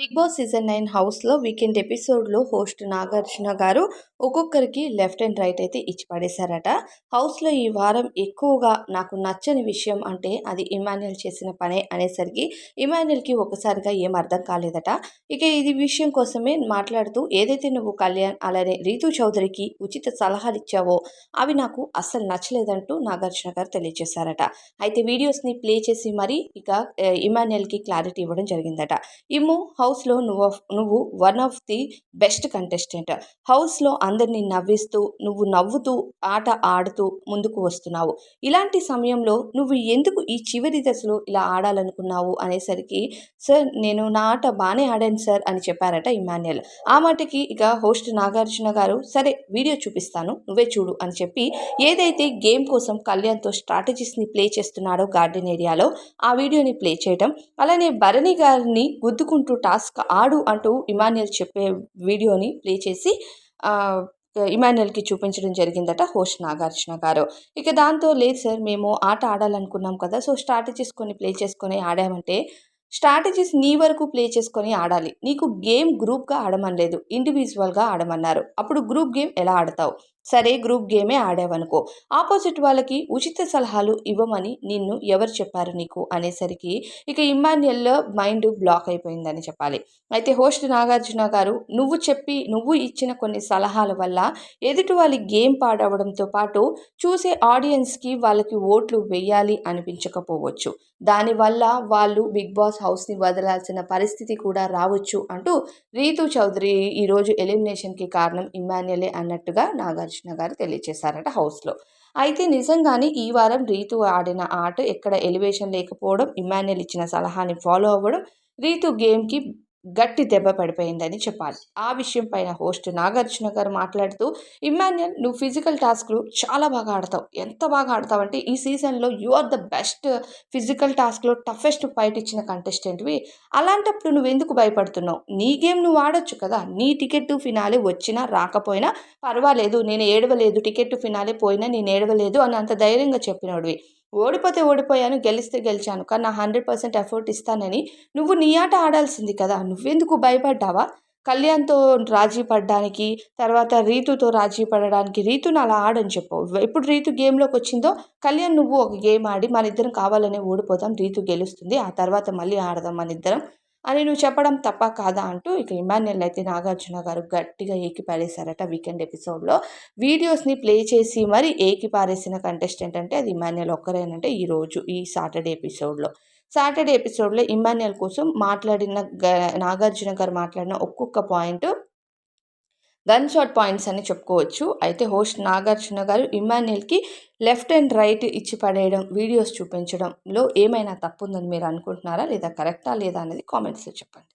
Big boss season nine హౌస్లో weekend ఎపిసోడ్లో host Nagarjuna garu ఒక్కొక్కరికి లెఫ్ట్ అండ్ రైట్ అయితే ఇచ్చి పడేశారట. హౌస్లో ఈ వారం ఎక్కువగా నాకు నచ్చని విషయం అంటే అది ఇమాన్యుల్ చేసిన పనే అనేసరికి ఇమాన్యుల్కి ఒకసారిగా ఏం అర్థం కాలేదట. ఇక ఇది విషయం కోసమే మాట్లాడుతూ ఏదైతే నువ్వు కళ్యాణ్ అలానే రీతు చౌదరికి ఉచిత సలహాలు ఇచ్చావో అవి నాకు అస్సలు నచ్చలేదంటూ నాగార్జున గారు తెలియజేశారట. అయితే వీడియోస్ని ప్లే చేసి మరీ ఇక ఇమాన్యుల్కి క్లారిటీ ఇవ్వడం జరిగిందట. ఇమ్ము హౌస్లో నువ్వు నువ్వు one of the best contestant హౌస్లో అందరినీ నవ్విస్తూ నువ్వు నవ్వుతూ ఆట ఆడుతూ ముందుకు వస్తున్నావు. ఇలాంటి సమయంలో నువ్వు ఎందుకు ఈ చివరి దశలో ఇలా ఆడాలనుకున్నావు అనేసరికి సార్ నేను నా ఆట బాగానే ఆడాను సార్ అని చెప్పారట ఇమాన్యుయల్. ఆ మాటకి ఇక హోస్ట్ నాగార్జున గారు సరే వీడియో చూపిస్తాను నువ్వే చూడు అని చెప్పి ఏదైతే గేమ్ కోసం కళ్యాణ్తో స్ట్రాటజీస్ని ప్లే చేస్తున్నాడో గార్డెన్ ఏరియాలో ఆ వీడియోని ప్లే చేయడం అలానే భరణి గారిని గుద్దుకుంటూ టాస్క్ ఆడు అంటూ ఇమాన్యుయల్ చెప్పే వీడియోని ప్లే చేసి ఇమాన్యుయల్కి చూపించడం జరిగిందట హోస్ట్ నాగార్జున గారు. ఇక దాంతో లేదు సార్ మేము ఆట ఆడాలనుకున్నాం కదా సో స్ట్రాటజీస్ కొన్ని ప్లే చేసుకొని ఆడామంటే స్ట్రాటజీస్ నీ వరకు ప్లే చేసుకొని ఆడాలి. నీకు గేమ్ గ్రూప్గా ఆడమనలేదు ఇండివిజువల్గా ఆడమన్నారు. అప్పుడు గ్రూప్ గేమ్ ఎలా ఆడతావు? సరే గ్రూప్ గేమే ఆడావనుకో. ఆపోజిట్ వాళ్ళకి ఉచిత సలహాలు ఇవ్వమని నిన్ను ఎవరు చెప్పారు నీకు అనేసరికి ఇక ఇమాన్యుయల్లో మైండ్ బ్లాక్ అయిపోయిందని చెప్పాలి. అయితే హోస్ట్ నాగార్జున గారు నువ్వు చెప్పి నువ్వు ఇచ్చిన కొన్ని సలహాల వల్ల ఎదుటి వాళ్ళ గేమ్ పాడవడంతో పాటు చూసే ఆడియన్స్కి వాళ్ళకి ఓట్లు వేయాలి అనిపించకపోవచ్చు. దానివల్ల వాళ్ళు బిగ్ బాస్ హౌస్ని వదలాల్సిన పరిస్థితి కూడా రావచ్చు అంటూ రీతు చౌదరి ఈరోజు ఎలిమినేషన్కి కారణం ఇమ్మాన్యులే అన్నట్టుగా నాగార్జున గారు తెలియచేశారట హౌస్లో. అయితే నిజంగానే ఈ వారం రీతు ఆడిన ఆట ఎక్కడ ఎలివేషన్ లేకపోవడం ఇమాన్యుల్ ఇచ్చిన సలహాని ఫాలో అవ్వడం రీతు గేమ్కి గట్టి దెబ్బ పడిపోయిందని చెప్పాలి. ఆ విషయం పైన హోస్ట్ నాగార్జున గారు మాట్లాడుతూ ఇమాన్యుయల్ నువ్వు ఫిజికల్ టాస్క్లు చాలా బాగా ఆడతావు. ఎంత బాగా ఆడతావు అంటే ఈ సీజన్లో you are the best physical టాస్క్లో టఫెస్ట్ ఫైట్ ఇచ్చిన కంటెస్టెంట్వి. అలాంటప్పుడు నువ్వు ఎందుకు భయపడుతున్నావు? నీ గేమ్ నువ్వు ఆడొచ్చు కదా. నీ టికెట్ ఫినాలే వచ్చినా రాకపోయినా పర్వాలేదు. నేను ఏడవలేదు. టికెట్ ఫినాలే పోయినా నేను ఏడవలేదు అని అంత ధైర్యంగా చెప్పినోడివి. ఓడిపోతే ఓడిపోయాను గెలిస్తే గెలిచాను. కానీ నా హండ్రెడ్ పర్సెంట్ ఎఫర్ట్ ఇస్తానని నువ్వు నీ ఆట ఆడాల్సింది కదా. నువ్వెందుకు భయపడ్డావా? కళ్యాణ్తో రాజీ పడడానికి తర్వాత రీతుతో రాజీ పడడానికి రీతును అలా ఆడని చెప్పు ఎప్పుడు రీతు గేమ్లోకి వచ్చిందో కళ్యాణ్ నువ్వు ఒక గేమ్ ఆడి మన ఇద్దరం కావాలనే ఓడిపోదాం రీతు గెలుస్తుంది ఆ తర్వాత మళ్ళీ ఆడదాం మన ఇద్దరం. అని నువ్వు చెప్పడం తప్ప కాదా అంటూ ఇక ఇమాన్యుల్ అయితే నాగార్జున గారు గట్టిగా ఏకి పారేశారట వీకెండ్ ఎపిసోడ్లో. వీడియోస్ని ప్లే చేసి మరి ఏకి పారేసిన కంటెస్టెంట్ అంటే అది ఇమాన్యుల్ ఒక్కరేనంటే ఈరోజు ఈ సాటర్డే ఎపిసోడ్లో. సాటర్డే ఎపిసోడ్లో ఇమాన్యుల్ కోసం మాట్లాడిన నాగార్జున గారు మాట్లాడిన ఒక్కొక్క పాయింట్ గన్ షాట్ పాయింట్స్ అని చెప్పుకోవచ్చు. అయితే హోస్ట్ నాగార్జున గారు ఇమాన్యుయల్కి లెఫ్ట్ అండ్ రైట్ ఇచ్చి పడేయడం వీడియోస్ చూపించడంలో ఏమైనా తప్పు ఉందని మీరు అనుకుంటున్నారా? లేదా కరెక్టా లేదా అనేది కామెంట్స్లో చెప్పండి.